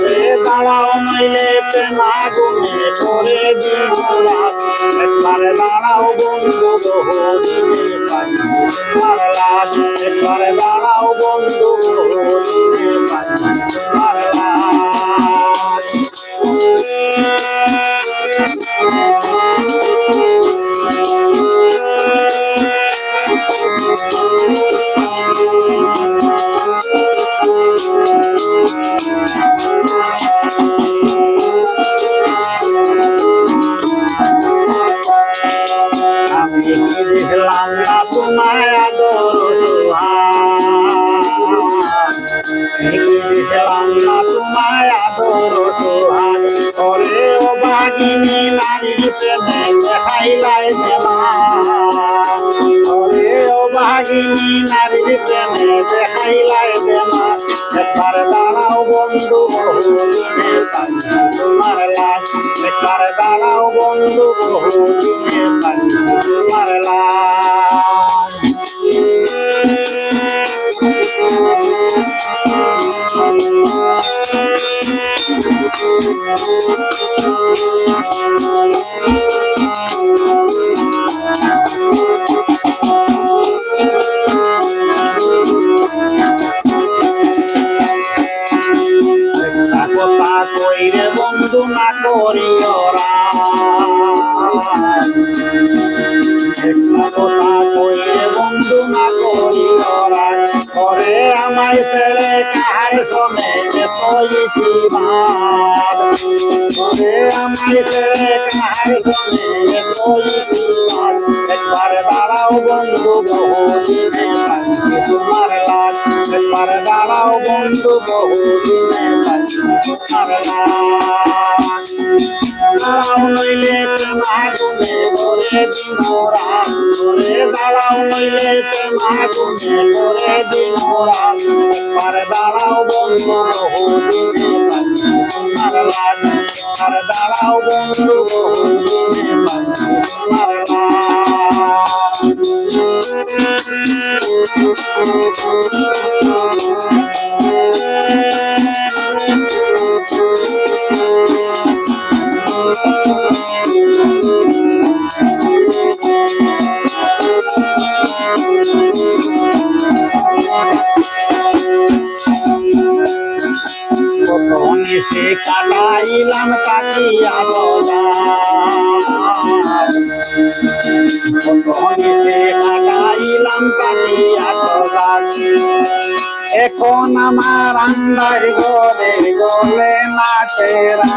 করে দাঁড়াও নইলে প্রেমা গুনে করে দিন রাত একবার দাঁড়াও বন্ধু বহুদিনে তোমার একবার দাঁড়াও বন্ধু বহুদিনে প্রেমে দেখাইলাই মেলা। করে ও বাগিনী নারীর প্রেমে দেখাইলাই মেলা। একবার দাঁড়াও বন্ধু, বহুদিনে পাই তোমার লাজ একবার দাঁড়াও বন্ধু, বহুদিনে পাই তোমার লাজ কথা কইরে বন্ধু না করি ওরা কথা কইরে বন্ধু না করি করে আমায় ফেলে কার শোনে কইছি ভাব আমায় কার কইছি ভাব একবার দাঁড়াও বন্ধু বহুদিনে তোমার দাঁড়াও দিনোরা করে দাঁড়াও নইলে প্রেমা গুনে করে দিনোরা একবার দাঁড়াও বন্ধু বহুদিনে পাই তোমার লাগ একবার দাঁড়াও বন্ধু বহুদিনে পাই তোমার লাগ সে কাটাইলাম কাটিয়া সে কাটাইলাম কাটিয়া এখন আমার আন্দার গলে না তেরা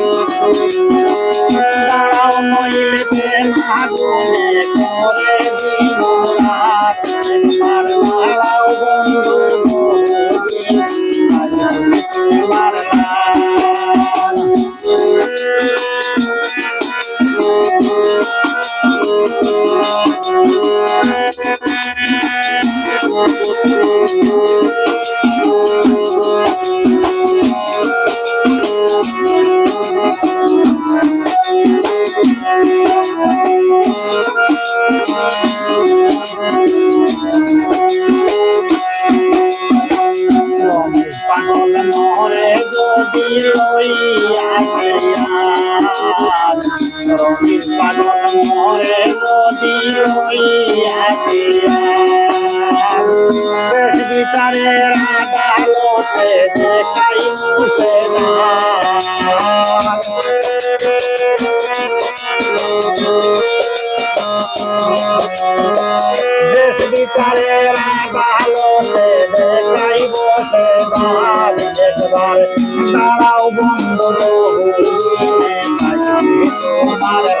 পাগল মরে যদি লইয়া রঙিন বিচারের আদালতে দেখাই দেশ বিচারের আদালতে দেখাই বসে তারাও বন্ধ তোমার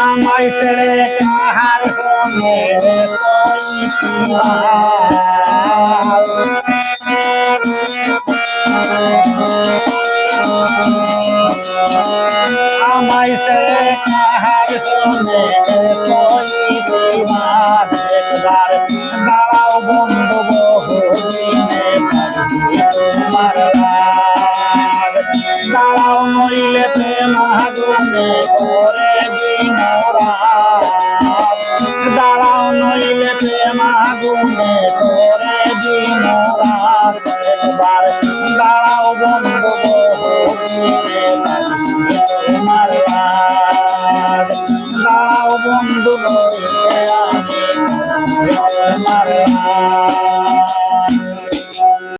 আমায় ছেড়ে কাহার করে বিনোরা দাঁড়াও নইলে প্রেমা গুনে